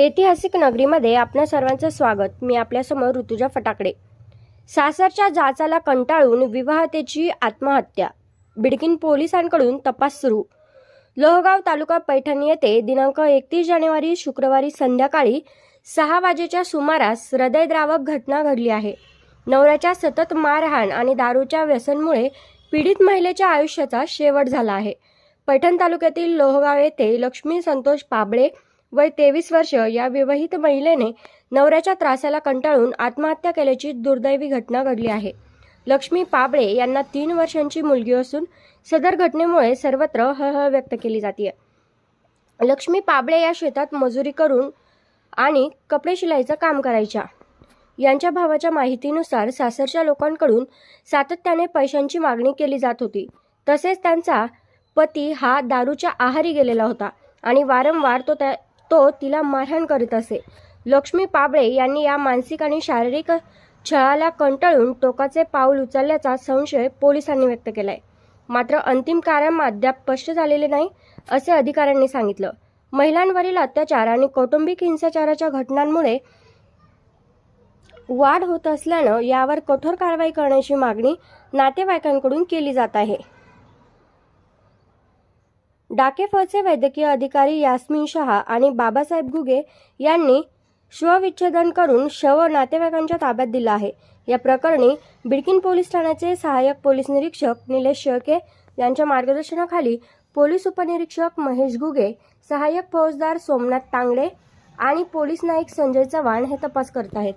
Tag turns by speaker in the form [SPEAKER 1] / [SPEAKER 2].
[SPEAKER 1] ऐतिहासिक नगरीमध्ये आपल्या सर्वांचं स्वागत. मी आपल्यासमोर ऋतुजा फटाकडे. सासरच्या जाचाला कंटाळून विवाहतेची आत्महत्या. बिडकीन पोलिसांकडून तपास सुरू. लोहगाव तालुका पैठण येथे दिनांक एकतीस जानेवारी शुक्रवारी संध्याकाळी सहा वाजेच्या सुमारास हृदयद्रावक घटना घडली आहे. नवऱ्याच्या सतत मारहाण आणि दारूच्या व्यसनमुळे पीडित महिलेच्या आयुष्याचा शेवट झाला आहे. पैठण तालुक्यातील लोहगाव येथे लक्ष्मी संतोष पाबळे वय तेवीस वर्ष या विवाहित महिलेने नवऱ्याच्या त्रासाला कंटाळून आत्महत्या केल्याची दुर्दैवी घटना घडली आहे. लक्ष्मी पाबळे यांना तीन वर्षांची मुलगी असून सदर घटनेमुळे सर्वत्र हळहळ व्यक्त केली जाते लक्ष्मी पाबळे या शेतात मजुरी करून आणि कपडे शिलाईचं काम करायच्या. यांच्या भावाच्या माहितीनुसार सासरच्या लोकांकडून सातत्याने पैशांची मागणी केली जात होती. तसेच त्यांचा पती हा दारूच्या आहारी गेलेला होता आणि वारंवार तो त्या तो तिला मारहाण करीत असे. लक्ष्मी पाबळे यांनी या मानसिक आणि शारीरिक छळाला कंटाळून टोकाचे पाऊल उचलल्याचा संशय पोलिसांनी व्यक्त केलाय. मात्र अंतिम कारण अद्याप स्पष्ट झालेले नाही असे अधिकाऱ्यांनी सांगितलं. महिलांवरील अत्याचार आणि कौटुंबिक हिंसाचाराच्या घटनांमुळे वाढ होत असल्यानं यावर कठोर कारवाई करण्याची मागणी नातेवाईकांकडून केली जात आहे. डाकेफळचे वैद्यकीय अधिकारी यास्मिन शहा आणि बाबासाहेब घुगे यांनी शवविच्छेदन करून शव नातेवाईकांच्या ताब्यात दिलं आहे. या प्रकरणी बिडकिन पोलीस ठाण्याचे सहाय्यक पोलीस निरीक्षक निलेश शेळके यांच्या मार्गदर्शनाखाली पोलीस उपनिरीक्षक महेश घुगे सहाय्यक फौजदार सोमनाथ तांगडे आणि पोलीस नाईक संजय चव्हाण हे तपास करत आहेत.